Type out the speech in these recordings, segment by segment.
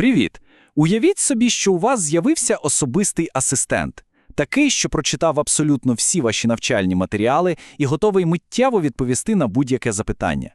Привіт! Уявіть собі, що у вас з'явився особистий асистент, такий, що прочитав абсолютно всі ваші навчальні матеріали і готовий миттєво відповісти на будь-яке запитання.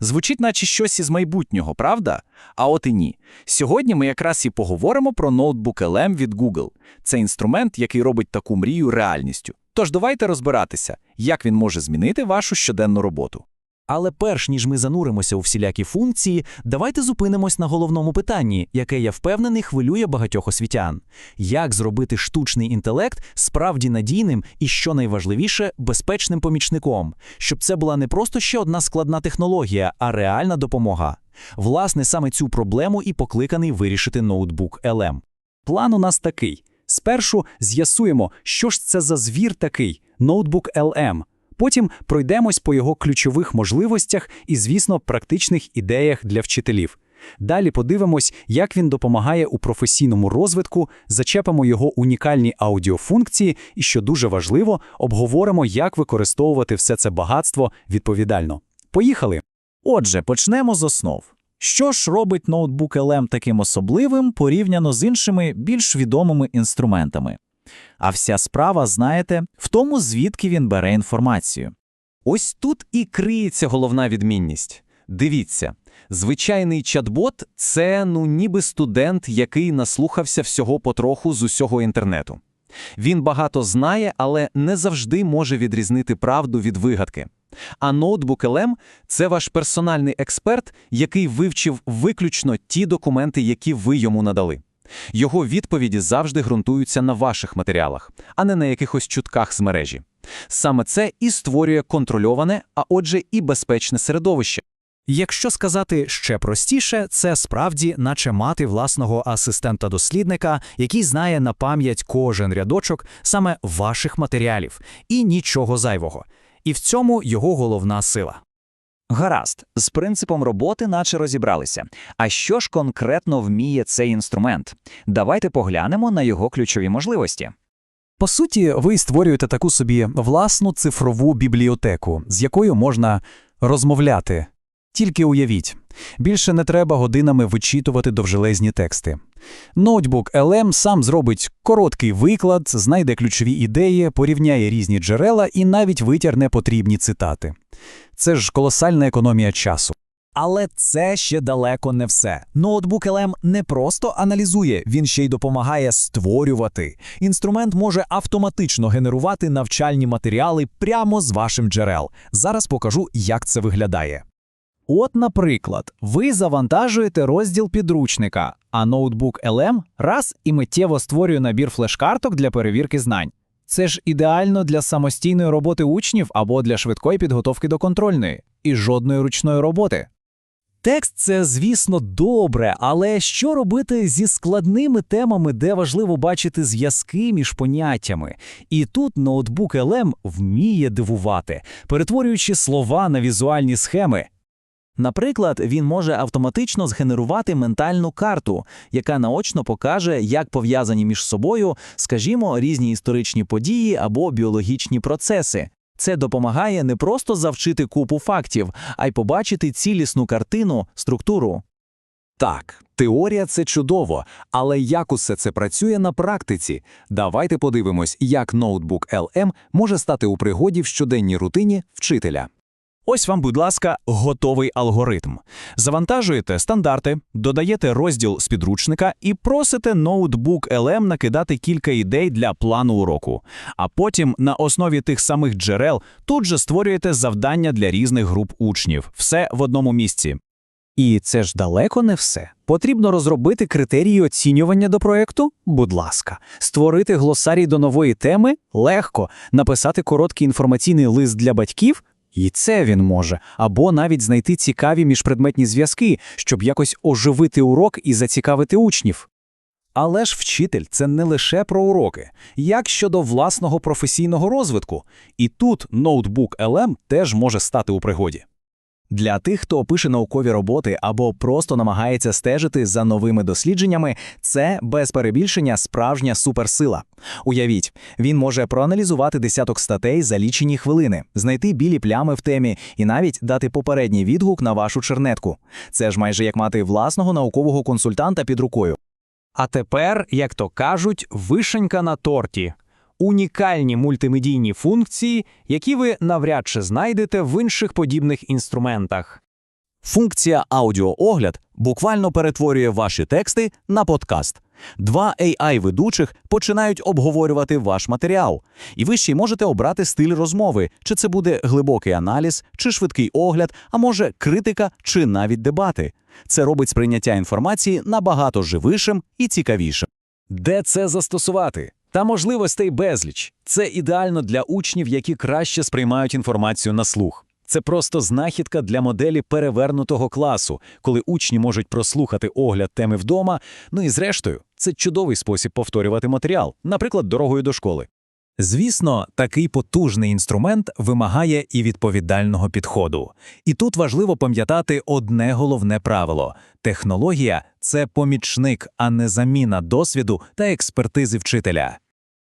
Звучить, наче щось із майбутнього, правда? А от і ні. Сьогодні ми якраз і поговоримо про ноутбук LM від Google. Це інструмент, який робить таку мрію реальністю. Тож давайте розбиратися, як він може змінити вашу щоденну роботу. Але перш ніж ми зануримося у всілякі функції, давайте зупинимось на головному питанні, яке я впевнений хвилює багатьох освітян: як зробити штучний інтелект справді надійним і, що найважливіше, безпечним помічником, щоб це була не просто ще одна складна технологія, а реальна допомога. Власне, саме цю проблему і покликаний вирішити ноутбук LM. План у нас такий: спершу з'ясуємо, що ж це за звір такий ноутбук LM. Потім пройдемось по його ключових можливостях і, звісно, практичних ідеях для вчителів. Далі подивимось, як він допомагає у професійному розвитку, зачепимо його унікальні аудіофункції і, що дуже важливо, обговоримо, як використовувати все це багатство відповідально. Поїхали! Отже, почнемо з основ. Що ж робить ноутбук LM таким особливим порівняно з іншими більш відомими інструментами? А вся справа, знаєте, в тому, звідки він бере інформацію. Ось тут і криється головна відмінність. Дивіться, звичайний чат-бот – це ну ніби студент, який наслухався всього потроху з усього інтернету. Він багато знає, але не завжди може відрізнити правду від вигадки. А ноутбук LM – це ваш персональний експерт, який вивчив виключно ті документи, які ви йому надали. Його відповіді завжди ґрунтуються на ваших матеріалах, а не на якихось чутках з мережі. Саме це і створює контрольоване, а отже, і безпечне середовище. Якщо сказати ще простіше, це справді наче мати власного асистента-дослідника, який знає на пам'ять кожен рядочок саме ваших матеріалів, і нічого зайвого. І в цьому його головна сила. Гаразд, з принципом роботи наче розібралися. А що ж конкретно вміє цей інструмент? Давайте поглянемо на його ключові можливості. По суті, ви створюєте таку собі власну цифрову бібліотеку, з якою можна розмовляти. Тільки уявіть, більше не треба годинами вичитувати довжелезні тексти. Ноутбук LM сам зробить короткий виклад, знайде ключові ідеї, порівняє різні джерела і навіть витягне потрібні цитати. Це ж колосальна економія часу. Але це ще далеко не все. Ноутбук LM не просто аналізує, він ще й допомагає створювати. Інструмент може автоматично генерувати навчальні матеріали прямо з вашим джерел. Зараз покажу, як це виглядає. От, наприклад, ви завантажуєте розділ підручника, а ноутбук LM раз і миттєво створює набір флеш-карток для перевірки знань. Це ж ідеально для самостійної роботи учнів або для швидкої підготовки до контрольної, і жодної ручної роботи. Текст це, звісно, добре, але що робити зі складними темами, де важливо бачити зв'язки між поняттями? І тут ноутбук LM вміє дивувати, перетворюючи слова на візуальні схеми. Наприклад, він може автоматично згенерувати ментальну карту, яка наочно покаже, як пов'язані між собою, скажімо, різні історичні події або біологічні процеси. Це допомагає не просто завчити купу фактів, а й побачити цілісну картину, структуру. Так, теорія це чудово, але як усе це працює на практиці? Давайте подивимось, як ноутбук LM може стати у пригоді в щоденній рутині вчителя. Ось вам, будь ласка, готовий алгоритм. Завантажуєте стандарти, додаєте розділ з підручника і просите ноутбук LM накидати кілька ідей для плану уроку. А потім на основі тих самих джерел тут же створюєте завдання для різних груп учнів. Все в одному місці. І це ж далеко не все. Потрібно розробити критерії оцінювання до проєкту? Будь ласка, створити глосарій до нової теми легко, написати короткий інформаційний лист для батьків. І це він може, або навіть знайти цікаві міжпредметні зв'язки, щоб якось оживити урок і зацікавити учнів. Але ж вчитель це не лише про уроки, як щодо власного професійного розвитку. І тут ноутбук LM теж може стати у пригоді. Для тих, хто пише наукові роботи або просто намагається стежити за новими дослідженнями, це без перебільшення справжня суперсила. Уявіть, він може проаналізувати десяток статей за лічені хвилини, знайти білі плями в темі і навіть дати попередній відгук на вашу чернетку. Це ж майже як мати власного наукового консультанта під рукою. А тепер, як то кажуть, вишенька на торті. Унікальні мультимедійні функції, які ви навряд чи знайдете в інших подібних інструментах. Функція аудіоогляд буквально перетворює ваші тексти на подкаст. Два AI-ведучих починають обговорювати ваш матеріал, і ви ще й можете обрати стиль розмови, чи це буде глибокий аналіз, чи швидкий огляд, а може критика, чи навіть дебати. Це робить сприйняття інформації набагато живішим і цікавішим. Де це застосувати? Та можливостей безліч. Це ідеально для учнів, які краще сприймають інформацію на слух. Це просто знахідка для моделі перевернутого класу, коли учні можуть прослухати огляд теми вдома. Ну і зрештою, це чудовий спосіб повторювати матеріал, наприклад, дорогою до школи. Звісно, такий потужний інструмент вимагає і відповідального підходу. І тут важливо пам'ятати одне головне правило: технологія це помічник, а не заміна досвіду та експертизи вчителя.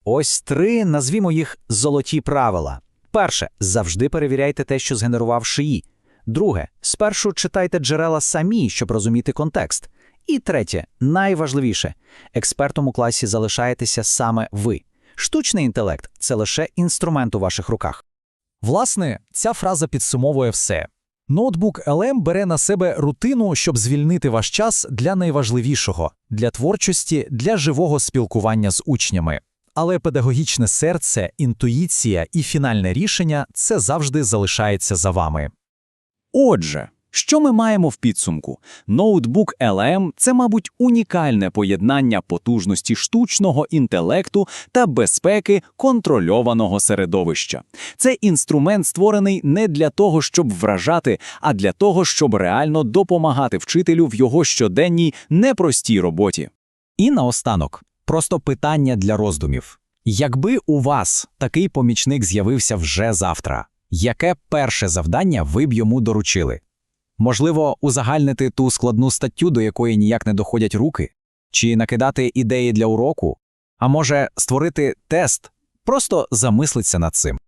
Ось три, назвімо їх золоті правила. Перше, завжди перевіряйте те, що згенерував шиї. Друге, спершу читайте джерела самі, щоб розуміти контекст. І третє, найважливіше, експертом у класі залишаєтеся саме ви. Штучний інтелект це лише інструмент у ваших руках. Власне, ця фраза підсумовує все. Ноутбук LM бере на себе рутину, щоб звільнити ваш час для найважливішого для творчості, для живого спілкування з учнями. Але педагогічне серце, інтуїція і фінальне рішення це завжди залишається за вами. Отже, що ми маємо в підсумку? Ноутбук LM – це, мабуть, унікальне поєднання потужності штучного інтелекту та безпеки контрольованого середовища. Це інструмент, створений не для того, щоб вражати, а для того, щоб реально допомагати вчителю в його щоденній непростій роботі. І наостанок, просто питання для роздумів. Якби у вас такий помічник з'явився вже завтра, яке перше завдання ви б йому доручили? Можливо, узагальнити ту складну статтю, до якої ніяк не доходять руки? Чи накидати ідеї для уроку? А може, створити тест? Просто замислиться над цим.